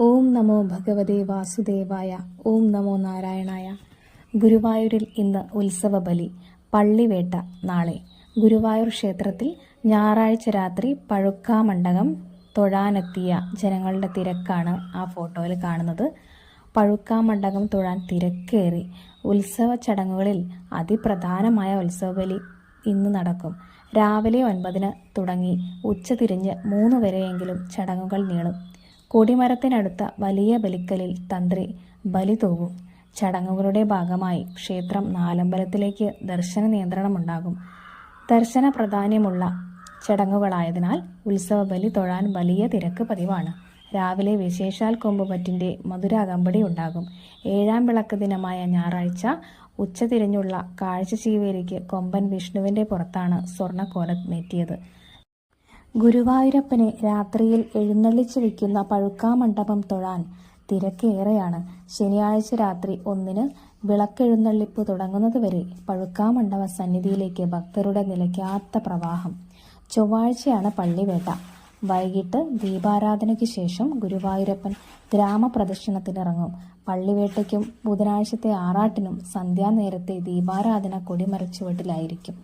ഓം നമോ ഭഗവതേ വാസുദേവായ ഓം നമോ നാരായണായ. ഗുരുവായൂരിൽ ഇന്ന് ഉത്സവ ബലി പള്ളിവേട്ട നാളെ. ഗുരുവായൂർ ക്ഷേത്രത്തിൽ ഞായറാഴ്ച രാത്രി പഴുക്കാമണ്ഡകം തൊഴാനെത്തിയ ജനങ്ങളുടെ തിരക്കാണ് ആ ഫോട്ടോയിൽ കാണുന്നത്. പഴുക്കാമണ്ഡകം തൊഴാൻ തിരക്കേറി ഉത്സവ ചടങ്ങുകളിൽ അതിപ്രധാനമായ ഉത്സവ ബലി ഇന്ന് നടക്കും. രാവിലെ ഒൻപതിന് തുടങ്ങി ഉച്ചതിരിഞ്ഞ് മൂന്ന് വരെയെങ്കിലും ചടങ്ങുകൾ നീളും. കൊടിമരത്തിനടുത്ത വലിയ ബലിക്കലിൽ തന്ത്രി ബലി തൂകും ചടങ്ങുകളുടെ ഭാഗമായി ക്ഷേത്രം നാലമ്പലത്തിലേക്ക് ദർശന നിയന്ത്രണമുണ്ടാകും ദർശന പ്രാധാന്യമുള്ള ചടങ്ങുകളായതിനാൽ ഉത്സവ ബലി തൊഴാൻ വലിയ തിരക്ക് പതിവാണ്. രാവിലെ വിശേഷാൽ കൊമ്പുപറ്റിന്റെ മധുരാകമ്പടി ഉണ്ടാകും. ഏഴാം വിളക്ക് ദിനമായ ഞായറാഴ്ച ഉച്ചതിരിഞ്ഞുള്ള കാഴ്ച ചീവേലിക്ക് കൊമ്പൻ വിഷ്ണുവിന്റെ പുറത്താണ് സ്വർണക്കോലം നെറ്റിയത് ഗുരുവായൂരപ്പനെ രാത്രിയിൽ എഴുന്നള്ളിച്ചു വയ്ക്കുന്ന പഴുക്കാമണ്ഡപം തൊഴാൻ തിരക്കേറെയാണ്. ശനിയാഴ്ച രാത്രി ഒന്നിന് വിളക്കെഴുന്നള്ളിപ്പ് തുടങ്ങുന്നതുവരെ പഴുക്കാമണ്ഡപ സന്നിധിയിലേക്ക് ഭക്തരുടെ നിലയ്ക്കാത്ത പ്രവാഹം. ചൊവ്വാഴ്ചയാണ് പള്ളിവേട്ട. വൈകിട്ട് ദീപാരാധനയ്ക്ക് ശേഷം ഗുരുവായൂരപ്പൻ ഗ്രാമപ്രദക്ഷിണത്തിനിറങ്ങും പള്ളിവേട്ടയ്ക്കും ബുധനാഴ്ചത്തെ ആറാട്ടിനും സന്ധ്യാനേരത്തെ ദീപാരാധന കൊടിമരച്ചുവട്ടിലായിരിക്കും.